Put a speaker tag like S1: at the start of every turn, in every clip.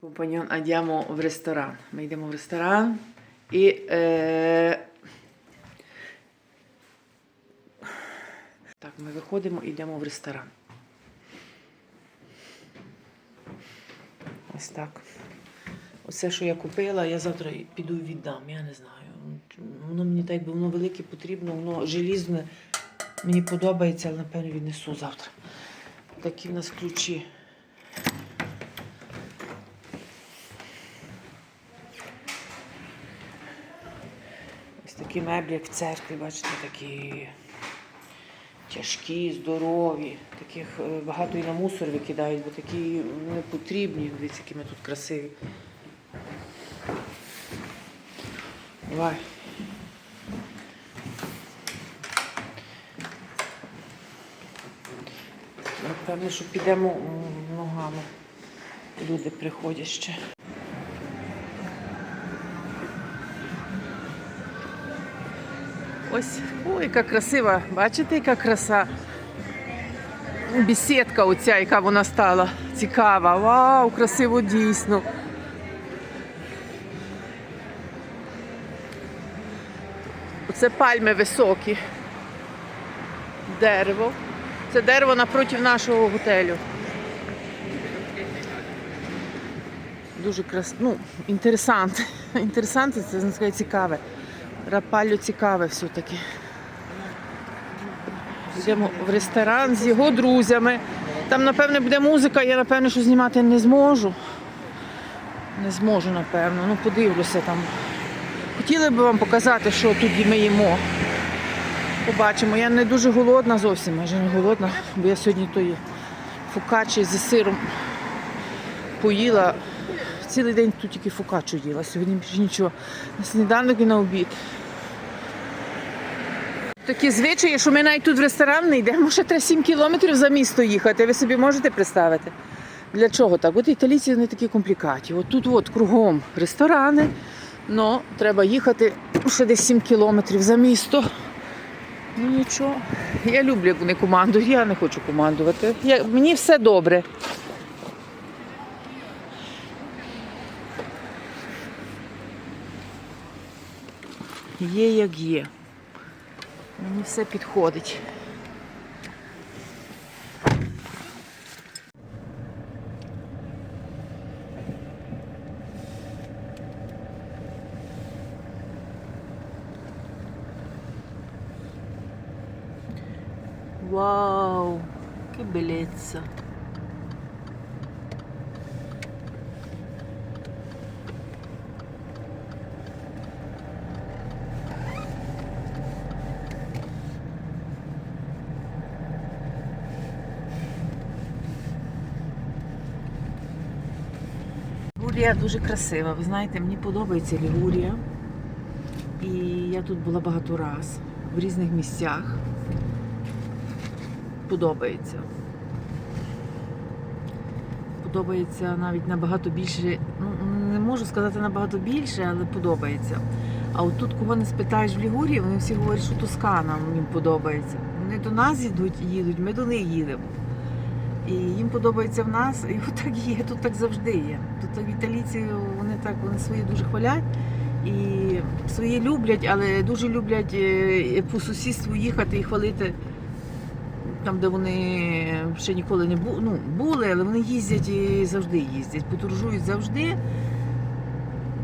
S1: Компаньон, andiamo в ресторан. Ми йдемо в ресторан і. Е... Так, ми виходимо і йдемо в ресторан. Ось так. Оце, що я купила, я завтра піду і віддам. Я не знаю. Воно мені так, якби воно велике потрібно, воно желізне. Мені подобається, але напевно віднесу завтра. Такі в нас ключі. Такі меблі, як в церкві, бачите, такі тяжкі, здорові. Таких е, багато і на мусор викидають, бо такі не потрібні. Дивіться, які ми тут красиві. Давай. Напевно, що підемо ногами. Люди приходять ще. Ось, ой, яка красива. Бачите, яка краса? Бесідка оця, яка вона стала. Цікава. Вау, красиво дійсно. Оце пальми високі. Дерево. Це дерево напроти нашого готелю. Дуже крас... ну, інтересант. Інтересант, це цікаве. Рапалло цікаве все-таки. Йдемо в ресторан з його друзями. Там, напевне, буде музика, я, напевне, що знімати не зможу. Не зможу, напевно. Ну, подивлюся там. Хотіли би вам показати, що тут ми їмо. Побачимо. Я не дуже голодна зовсім, майже не голодна, бо я сьогодні тої фукачі зі сиром поїла. Цілий день тут тільки фукачу їла. Сьогодні більше нічого. На сніданок і на обід. Такі звичаї, що ми навіть тут в ресторан не йдемо, ще треба 7 кілометрів за місто їхати. Ви собі можете представити? Для чого так? От італійці вони такі комплікаті. От тут от кругом ресторани, але треба їхати ще десь 7 кілометрів за місто. Ну нічого. Я люблю, як вони командують, я не хочу командувати. Я, мені все добре. Є як є. Мені все підходить. Вау, che Лігурія дуже красива. Ви знаєте, мені подобається Лігурія. І я тут була багато раз в різних місцях. Подобається. Подобається навіть набагато більше. Ну, не можу сказати набагато більше, але подобається. А от тут, кого не спитаєш в Лігурії, вони всі говорять, що Тоскана їм подобається. Вони до нас їдуть, їдуть, ми до них їдемо. І їм подобається в нас, і от так є, тут так завжди є. Тут італійці вони так вони свої дуже хвалять і свої люблять, але дуже люблять е, по сусідству їхати і хвалити там, де вони ще ніколи не бу, ну, були, але вони їздять і завжди їздять, подорожують завжди.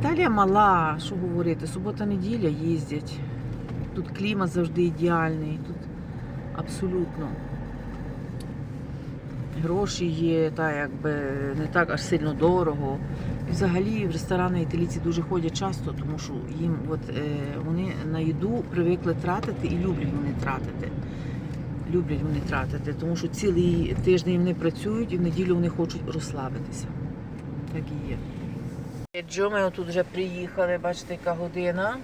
S1: Італія мала, що говорити, субота-неділя їздять. Тут клімат завжди ідеальний, тут абсолютно гроші є, та якби не так аж сильно дорого. Взагалі в ресторани італійці дуже ходять часто, тому що їм от, е, вони на їду привикли тратити і люблять вони тратити. Люблять вони тратити, тому що цілий тиждень вони працюють і в неділю вони хочуть розслабитися. Так і є. Джо, ми тут вже приїхали, бачите, яка година.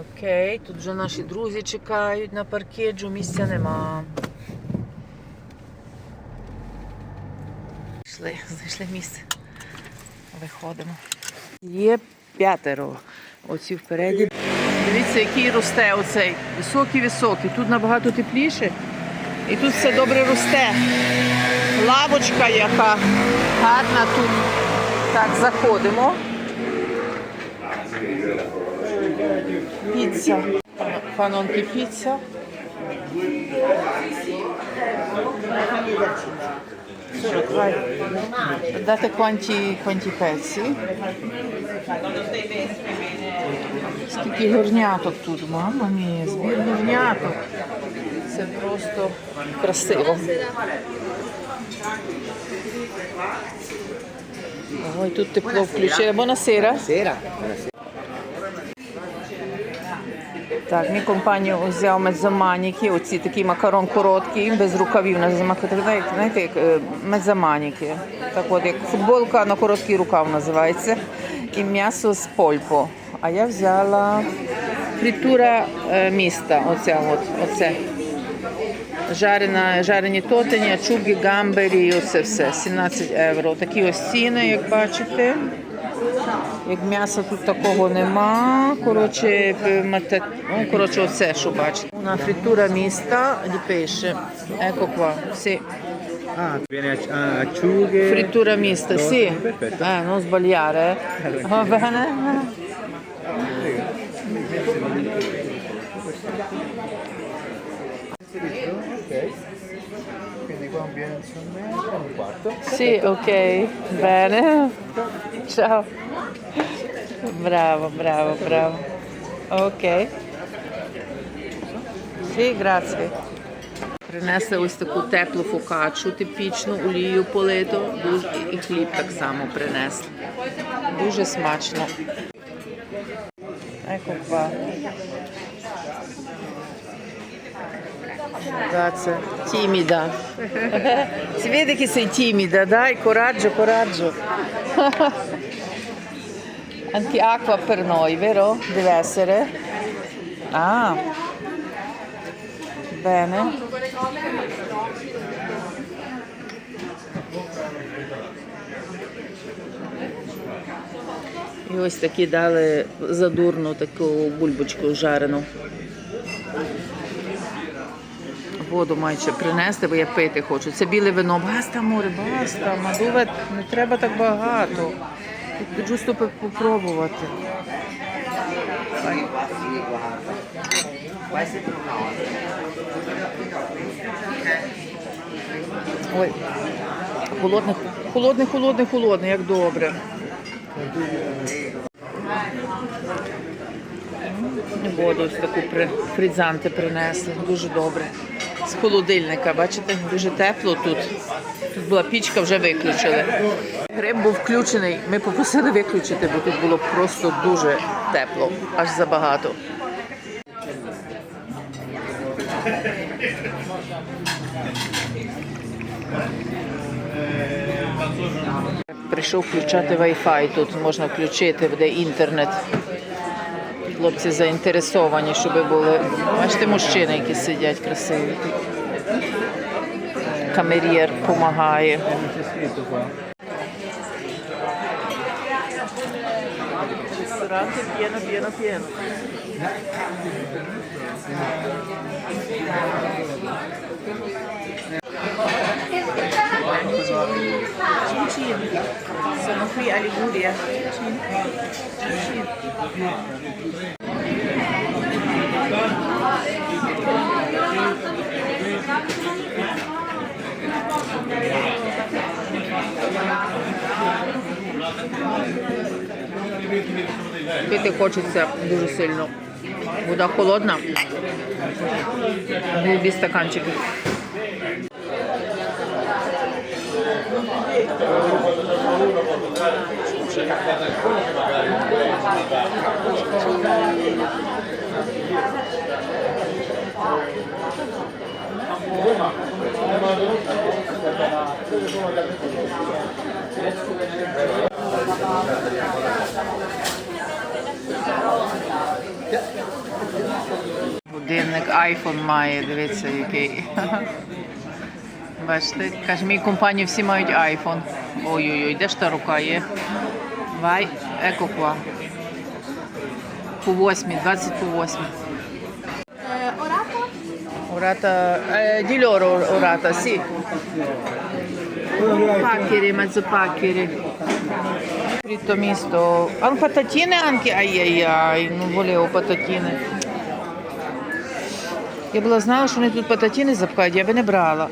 S1: Окей, тут вже наші друзі чекають на паркеджу, місця нема. Знайшли, знайшли місце. Виходимо. Є п'ятеро. Оці впереді. Дивіться, який росте оцей. Високий-високий. Тут набагато тепліше. І тут все добре росте. Лавочка яка гарна тут. Так, заходимо. Піца. Фанонки піца. Vai. Date quanti, quanti pezzi? Скільки горняток тут, мама мія, збір горняток. Це просто красиво. Ой, тут тепло включили. Buonasera. Так, мій компанію взяв меззаманіки, оці такі макарон короткий, без рукавів називають, знаєте, як е, меззаманіки. Так от, як футболка на короткий рукав називається. І м'ясо з польпо. А я взяла фритура е, міста. Оця от, оце. Жарена, жарені тотені, ачуги, гамбері, оце все. 17 євро. Такі ось ціни, як бачите. Як м'яса тут такого нема. Коротше, п- мате- ну, коротше, оце, що бачите. Una frittura mista di pesce. Ecco qua, sì.
S2: Ah, viene a- a acciughe.
S1: Frittura mista, sì.
S2: Perfetto.
S1: Eh, non sbagliare. eh. Va bene?
S2: Ok. Quindi qua un viene insomma un quarto.
S1: Sì, ok. Bene. Ciao. Bravo, bravo, bravo. Ok. Sì, grazie. Принесли ось таку теплу фокачу, типічну, олію политу, і хліб так само принесли. Дуже смачно. Timida. Si vede che sei timida, dai, coraggio, coraggio. Anche acqua per noi, vero? Deve essere? Ah. Bene. І ось такі дали задурну таку бульбочку жарену. Воду ще принести, бо я пити хочу. Це біле вино. Баста, море, баста, мадуве, не треба так багато. Хочу стопи попробувати. Ой, холодний, холодний, холодний, холодний, як добре. Воду ось таку при, фрізанти принесли, дуже добре. З холодильника, бачите, дуже тепло тут. Тут була пічка, вже виключили. Гриб був включений, ми попросили виключити, бо тут було просто дуже тепло, аж забагато. Прийшов включати Wi-Fi, тут можна включити, буде інтернет. Хлопці заінтересовані, щоб були. Бачите, мужчини, які сидять красиві. Камер'єр допомагає.
S2: Scritto qua.
S1: Ristorante pieno, pieno, pieno. Пити хочеться дуже сильно. Вода холодна. Голубі стаканчики. Годинник iPhone має, дивіться, який. Бачите, каже, мій компанії всі мають iPhone. Ой-ой-ой, де ж та рука є? Вай, еко qua. По 8, 20 по 8. Orata, eh, di loro orata, sì. Paccheri, mezzo paccheri. Frito misto. Ah, patatine anche? Ai ai ai, non volevo patatine. Я була знала, що вони тут пататіни запхають, я би не брала.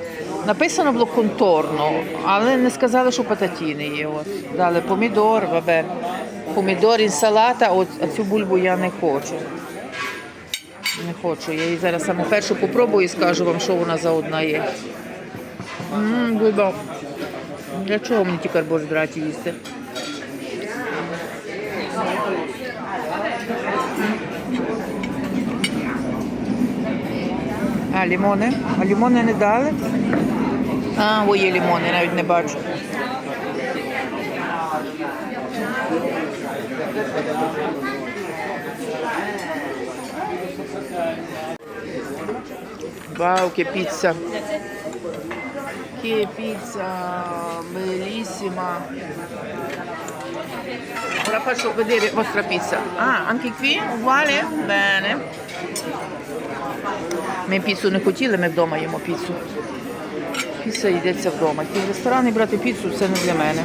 S1: Написано було конторно, але не сказали, що пататіни є. От. Дали помідор, вабе. Помідор, інсалата, от, а цю бульбу я не хочу. Не хочу. Я її зараз саму першу попробую і скажу вам, що вона за одна є. Ммм, бульба. Для чого мені ті карбоїдрати їсти? А, лімони? А лімони не дали? А, ой, є лімони, навіть не бачу. Вау, che pizza. Che pizza bellissima. Ora faccio vedere vostra pizza. Ah, anche qui uguale? Bene. Ми піцу не хотіли, ми вдома їмо піцу. Піца йдеться вдома. Ті ресторани брати піцу це не для мене.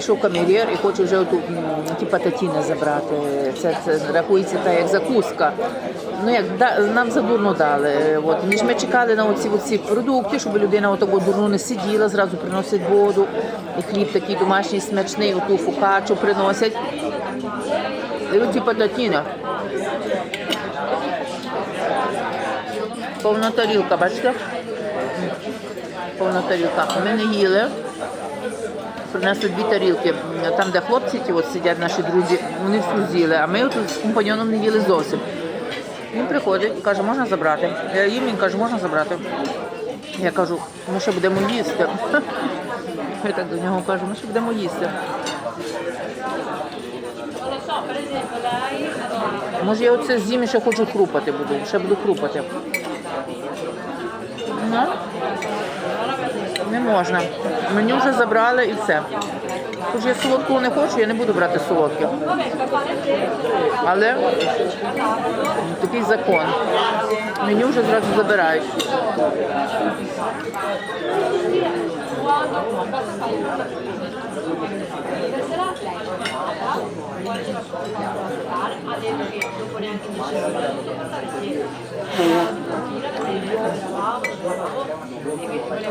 S1: прийшов камер'єр і хоче вже оту, ті пататіни забрати. Це, це рахується так, як закуска. Ну як да, нам задурно дали. От ніж ми чекали на оці, оці продукти, щоб людина отако дурно не сиділа, зразу приносить воду, і хліб такий домашній смачний, оту фукачу приносять. І оці пататіни. Повна тарілка, бачите? повна тарілка. Ми не їли. Принесли дві тарілки. Там, де хлопці ті от сидять наші друзі, вони всю з'їли, а ми тут з компаньоном не їли зовсім. Він приходить і каже, можна забрати. Я їм, він каже, можна забрати. Я кажу, ми ще будемо їсти. Я так до нього кажу, ми ще будемо їсти. Може я оце з'їм ще хочу хрупати буду, ще буду хрупати. Ну, не можна. Мені вже забрали і все. Тож я солодкого не хочу, я не буду брати солодке. Але такий закон. Мені вже зразу забирають.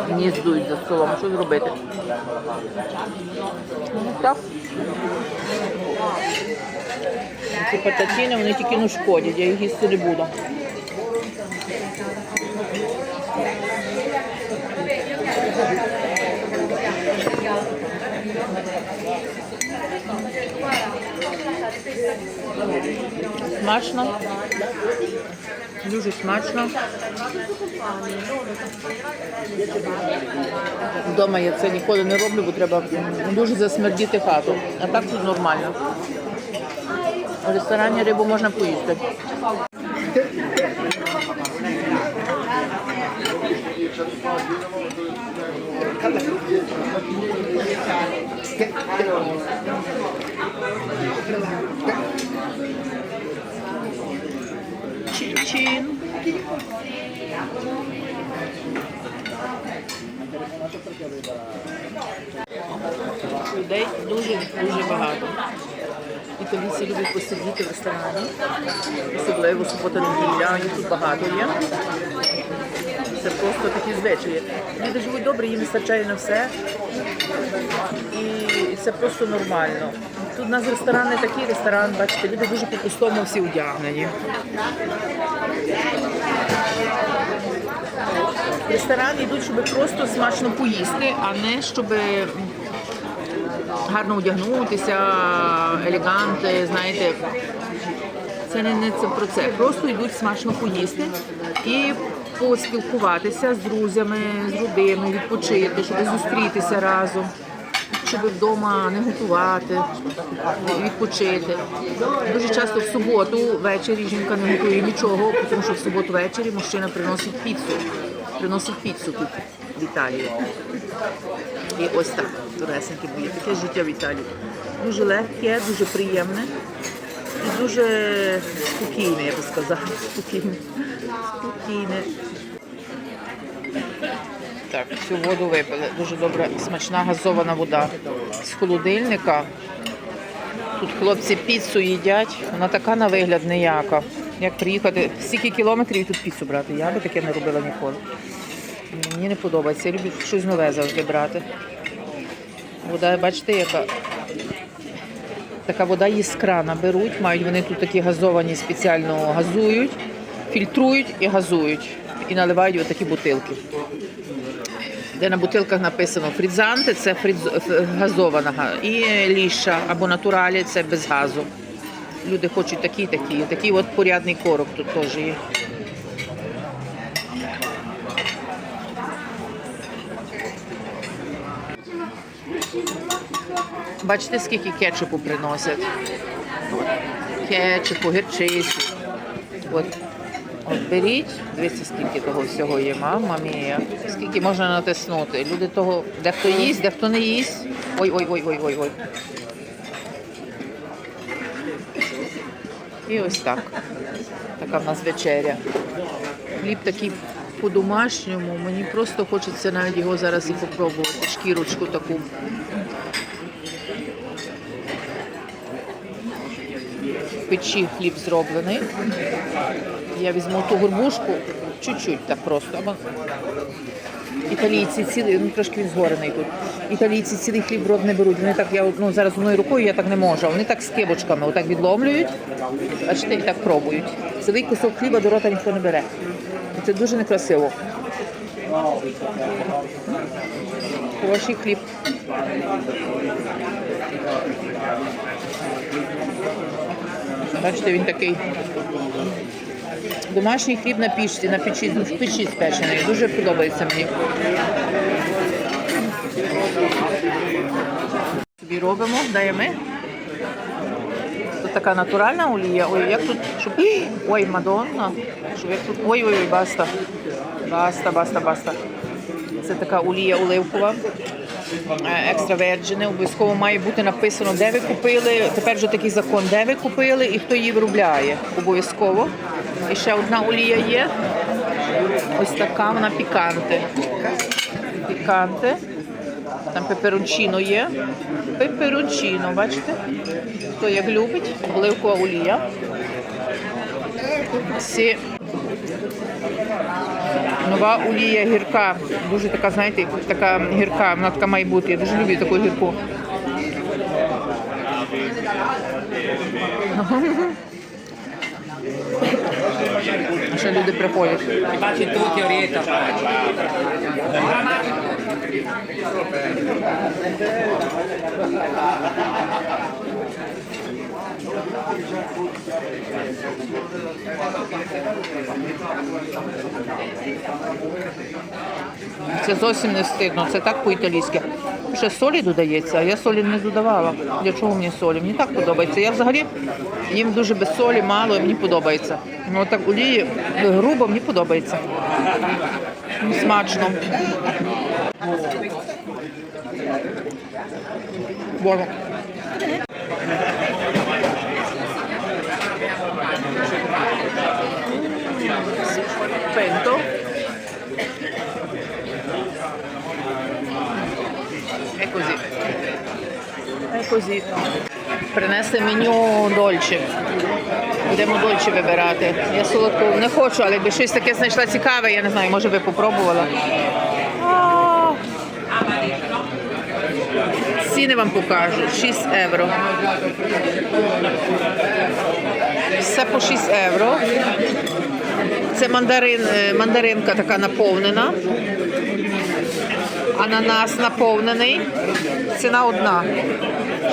S1: Мені здують за столом. Що зробити? Ну, так. Ці пататіни, вони тільки не шкодять, я їх їсти не буду. Смачно. Дуже смачно. Вдома я це ніколи не роблю, бо треба дуже засмердіти хату. А так тут нормально. В ресторані рибу можна поїсти. Людей дуже-дуже багато. Італійці люблять посидіти в ресторані, особливо субота неділя, їх тут багато є. Це просто такі звичаї. Люди живуть добре, їм вистачає на все. І це просто нормально. Тут у нас ресторан не такий ресторан, бачите, люди дуже по-пустому всі одягнені. В ресторан йдуть, щоб просто смачно поїсти, а не щоб гарно одягнутися, елеганти, знаєте. Це не, не це про це. Просто йдуть смачно поїсти і поспілкуватися з друзями, з родиною, відпочити, щоб зустрітися разом, щоб вдома не готувати, відпочити. Дуже часто в суботу ввечері жінка не готує нічого, тому що в суботу ввечері мужчина приносить піцу. Приносить піцу тут в Італії. І ось так, доресеньки мої, таке життя в Італії. Дуже легке, дуже приємне і дуже спокійне, я би сказала. Спокійне. Спокійне. Так, всю воду випили. Дуже добра, смачна газована вода з холодильника. Тут хлопці піцу їдять. Вона така на вигляд ніяка. Як приїхати, стільки кілометрів і тут піцу брати. Я би таке не робила ніколи. Мені не подобається. Я люблю щось нове завжди брати. Вода, бачите, яка така вода є з крана беруть. Мають вони тут такі газовані спеціально газують, фільтрують і газують. І наливають в такі бутилки. Де на бутилках написано фрідзанти, це фрідз... газована і ліша або натуралі це без газу. Люди хочуть такі, такі. Такий от порядний короб тут теж є. Бачите, скільки кетчупу приносять. Кетчупу, гірчиці. От беріть, дивіться, скільки того всього є, мама мія. Скільки можна натиснути. Люди того, їсть, дехто не їсть. Ой, ой, ой, ой, ой, ой. І ось так. Така в нас вечеря. Хліб такий по-домашньому. Мені просто хочеться навіть його зараз і попробувати. Шкірочку таку. Печі хліб зроблений. Я візьму ту горбушку, чуть-чуть так просто. Італійці цілий, ну трошки він згорений тут. Італійці цілий хліб рот не беруть. Вони так, я ну, зараз одною рукою я так не можу. Вони так з кибочками, отак відломлюють, бачите, і так пробують. Цілий кусок хліба до рота ніхто не бере. І це дуже некрасиво. Хороший хліб. Бачите, він такий. Домашній хліб на пічці, на печі, в печі спечений. Дуже подобається мені. Собі робимо, даємо. Тут така натуральна олія. Ой, як тут, щоб... Ой, Мадонна. Щоб як тут... Ой, ой, ой, баста. Баста, баста, баста. Це така олія оливкова. Е, Екстра верджини. Обов'язково має бути написано, де ви купили. Тепер вже такий закон, де ви купили і хто її виробляє. Обов'язково. І ще одна олія є. Ось така, вона піканте. Піканте. Там пеперончино є. Пеперончино, бачите? Хто як любить, оливкова олія. Сі Нова олія гірка. Дуже така, знаєте, така гірка, вона така. Я дуже люблю таку гірку. Ще люди приходять.
S3: Baci tutti, Orietta.
S1: Це зовсім не стидно, це так по-італійськи. Ще солі додається, а я солі не додавала. Для чого мені солі? Мені так подобається. Я взагалі їм дуже без солі, мало, мені подобається. Ну так олії грубо мені подобається. Ну, Смачно. Боже. Пенто. È così. È così. Принесли меню дольче. Будемо дольче вибирати. Я солодку не хочу, але якби щось таке знайшла цікаве, я не знаю, може би попробувала. Ціни вам покажу. 6 євро. Все по 6 євро. Це мандарин, е, мандаринка така наповнена. Ананас наповнений. Ціна одна.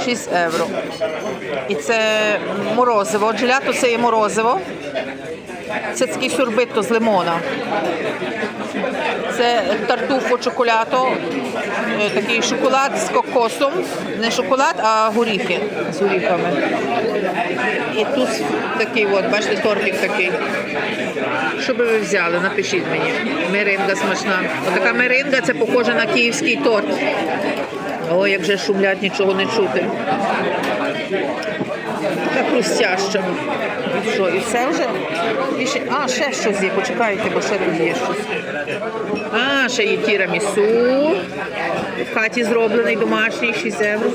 S1: 6 євро. І це морозиво. Джелято це є морозиво. Це такий сорбито з лимона. Це тартуфо чоколято, е, такий шоколад з кокосом. Не шоколад, а горіхи з горіхами. І тут такий, от, бачите, тортик такий. Що би ви взяли? Напишіть мені. Меринга смачна. Отака меринга це похоже на київський торт. О, як вже шумлять, нічого не чути. Така хрустяща. І що, і все вже? А, ще щось є, почекайте, бо ще тут є щось. А, ще є тірамісу. В хаті зроблений домашній 6 євро.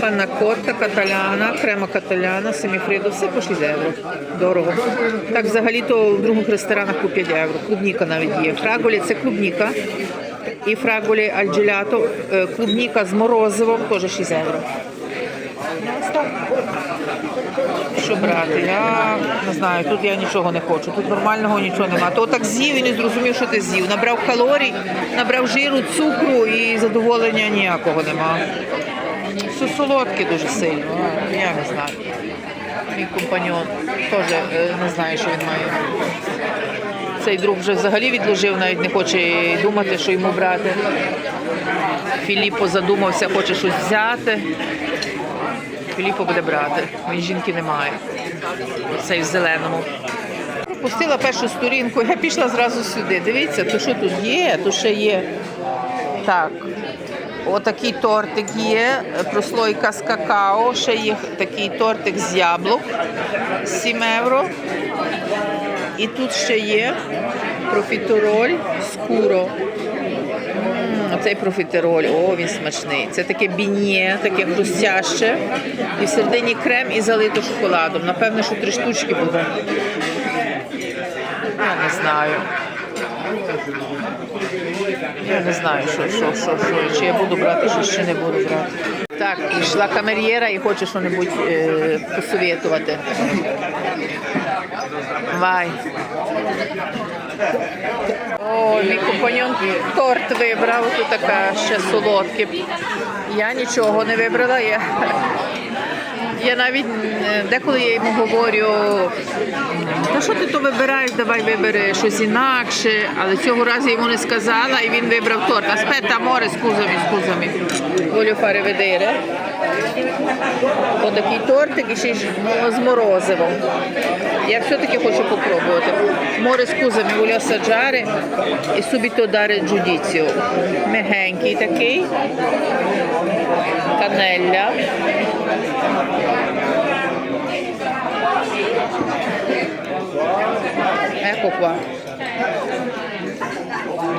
S1: Панна котта, каталяна, крема каталяна, семіфридо, все по 6 євро. Дорого. Так взагалі-то в других ресторанах по 5 євро. Клубніка навіть є. Фраголі це клубніка. І фраголі альджелято, е, клубніка з морозивом, теж 6 євро. Ну, ось так. Що брати? Я не знаю, тут я нічого не хочу, тут нормального нічого немає. То так з'їв і не зрозумів, що ти з'їв. Набрав калорій, набрав жиру, цукру і задоволення ніякого нема. Все солодке дуже сильно. Я не знаю. Мій компаньон теж е, не знає, що він має. Цей друг вже взагалі відложив, навіть не хоче думати, що йому брати. Філіппо задумався, хоче щось взяти. Філіппо буде брати. Він жінки немає. Цей в зеленому. Пропустила першу сторінку, я пішла зразу сюди. Дивіться, то що тут є, то ще є. Так. Отакий тортик є, прослойка з какао, ще є такий тортик з яблук 7 євро. І тут ще є профітероль з куро. М, Оцей профітероль, о, він смачний. Це таке бінє, таке хрустяще. І всередині крем і залито шоколадом. Напевно, що три штучки буде. Я не знаю. Я не знаю, що, що, що, що. Чи я буду брати, чи не буду брати. Так, прийшла камер'єра і хоче щось е, посовєтувати. Вай. О, мій компаньон торт вибрав, тут така ще солодке. Я нічого не вибрала. Я, я навіть е, деколи я йому говорю, та що ти то вибираєш, давай вибери щось інакше. Але цього разу йому не сказала і він вибрав торт. Аспета море з кузами, з кузами. Волю фари ведере. Отакий тортик і ще з морозивом. Я все-таки хочу попробувати. Море з кузами voglio assaggiare і dare il giudizio. Мягенький такий. Канелля. Ecco qua.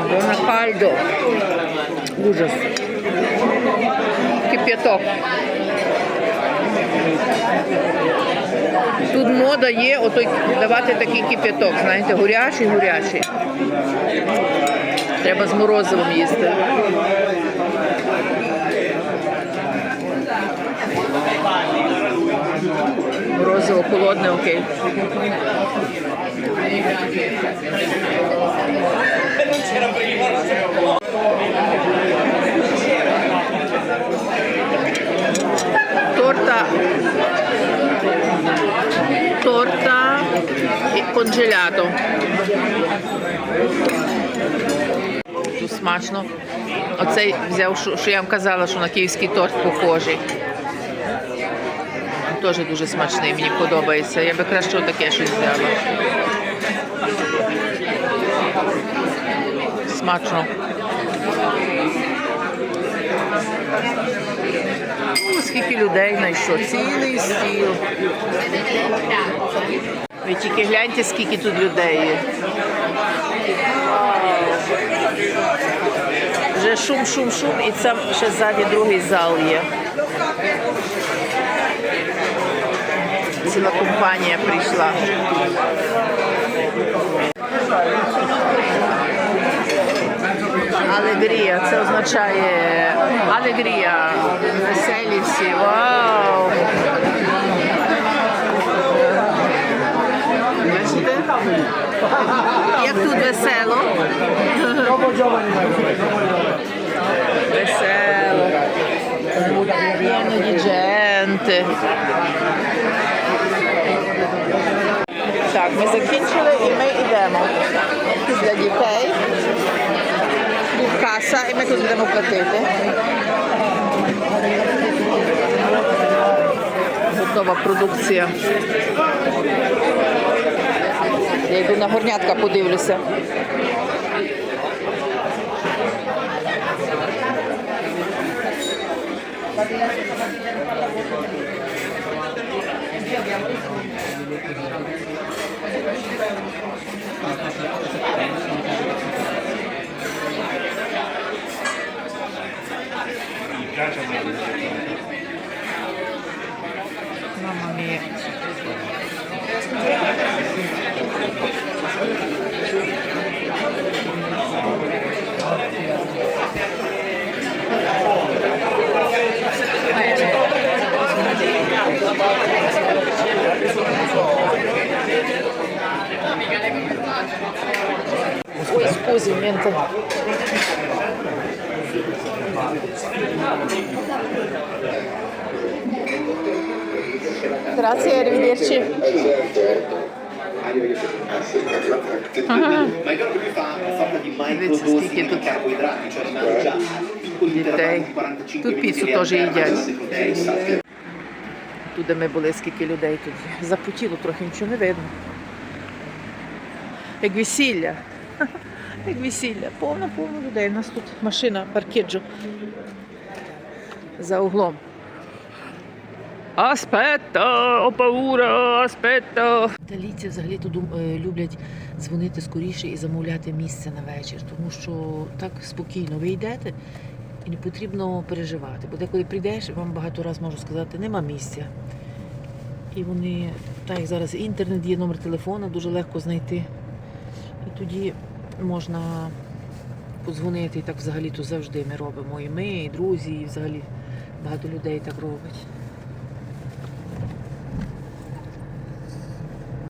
S1: Buona caldo. Ужас. Кип'яток. Тут мода є отой давати такий кип'яток, знаєте, гурячий, гурячий. Треба з морозивом їсти. Морозиво холодне, окей. Торта торта і конжелято. Тут смачно. Оцей взяв, що, що я вам казала, що на київський торт похожий. Теж дуже смачний, мені подобається. Я би краще таке щось взяла. Смачно. Скільки людей знайшов. Цілий стіл. Ви тільки гляньте, скільки тут людей є. Вже шум, шум, шум, і там ще ззаді другий зал є. ціла компанія прийшла. Алегрія, це означає алегрія, веселі всі. Вау! Бачите? Як тут весело. Весело. Pieno di gente. Так, ми закінчили і ми йдемо. Тут для дітей. Тут каса, і ми тут будемо платити. Готова продукція. Я йду на горнятка подивлюся.
S3: Cioè mangia piccoli
S1: Дітей.
S3: intervalli di 45
S1: Тут піцу теж їдять. Тут, де ми були, скільки людей тут запотіло, трохи нічого не видно. Як весілля. Як весілля. Повно, повно людей. У нас тут машина паркеджу за углом. Аспетто, о паура, аспетто. Італійці взагалі тут люблять дзвонити скоріше і замовляти місце на вечір, тому що так спокійно ви йдете і не потрібно переживати. Бо деколи прийдеш, вам багато разів можу сказати, нема місця. І вони, так як зараз інтернет є, номер телефона дуже легко знайти. І тоді можна подзвонити. І так взагалі то завжди ми робимо. І ми, і друзі, і взагалі багато людей так робить.